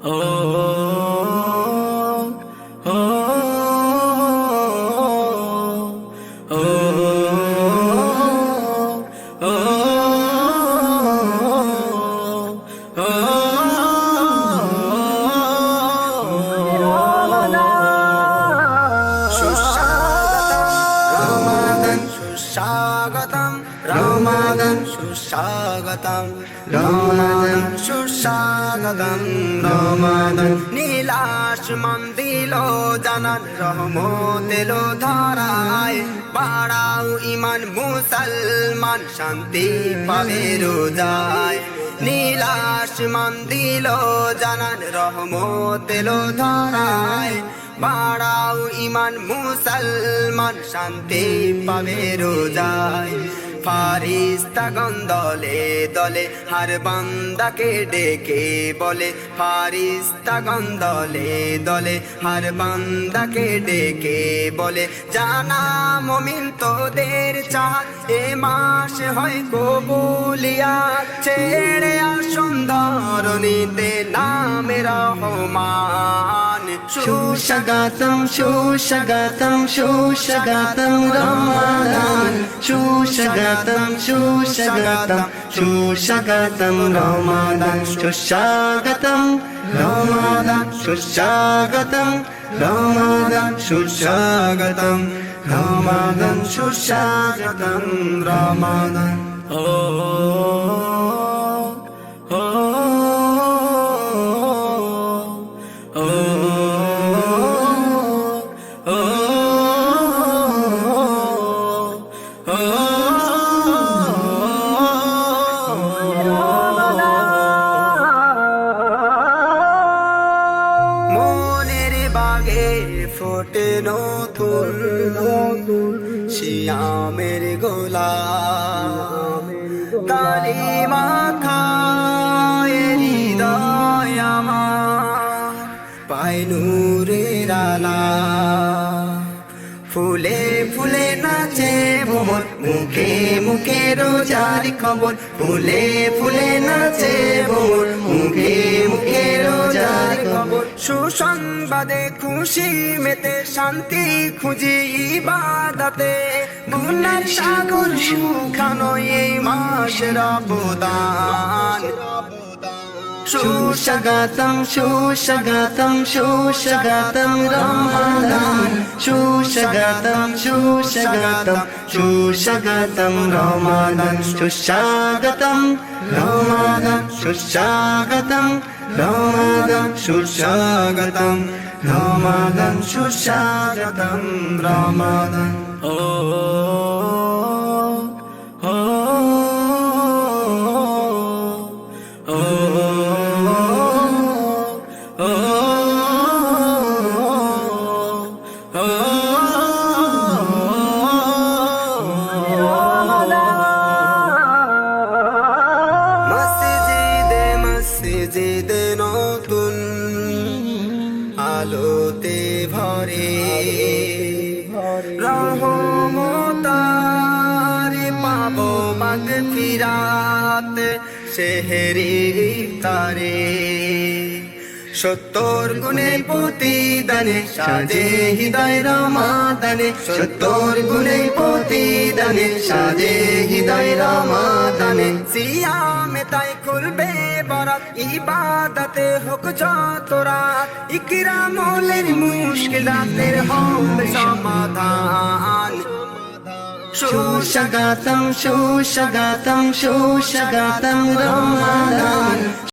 রমাদন সুস্বাগতম রমাদন সুস্বাগতম। রমাদন সুস্বাগতম। রমাদন নীলাশ মন্দিল জানান এলো ধরায়। বাড়াও ইমান মুসলমান শান্তি পাবে রোজায়। নীলাশ মন্দিল জানান এলো ধরায়। বাড়াও ইমান মুসলমান শান্তি পাবে রোজায়। ফারিস্তাগন দলে দলে হার বান্দাকে ডেকে বলে ফারিস্তাগন দলে দলে হার বান্দাকে ডেকে বলে, জানা মমিন তোদের চাহ এ মাস হয় কবুলিয়া ছেড়ে আসুন্দর নিতে নামে রহমান সুস্বাগতম সুস্বাগতম সুস্বাগতম রমাদান সুস্বাগতম সুস্বাগতম সুস্বাগতম রমাদান সুস্বাগতম রমাদান সুস্বাগতম রমাদান সুস্বাগতম রমাদান সুস্বাগতম রমাদান মনের বাগে ফোটে নতুন শিয়ামের গোলা। কালিমা খায় হৃদয় আমার, পায় নূরের ফুলে ফুলে নাচে ভ্রমণ মুখে মুখে রোজার খবর। ফুলে ফুলে নাচে ভ্রমণ মুখে মুখে রোজার সুসংবাদে খুশি মেতে শান্তি খুঁজি ইবাদতে। গুনার সাগর সুখানো এই মাসের অবদান। सुषगातं शोषगातं शोषगातं रमादा सुषगातं सुषगातं शुषगातं रमादं सुगतं रमादं सुगतं रमादं सुगतं रमादं सुगतं रामादं ओ। মসজিদে নতুন আলোতে ভরে। রহমতারে পাবো মাগ ফিরাত সেহেরি তারে। সত্তর গুণে প্রতিদানে সাজে হৃদয় রমাদানে। সত্তর গুণে প্রতিদানে সাজে হৃদয় রমাদানে। সিয়ামে তাই খুলবে বরাত ইবাদতে হোক যত রাত ইকরামলের মুশকিলাতের হবে সমাধান। সুশগাতম সুশগাতম সুশগাতম রমাদান।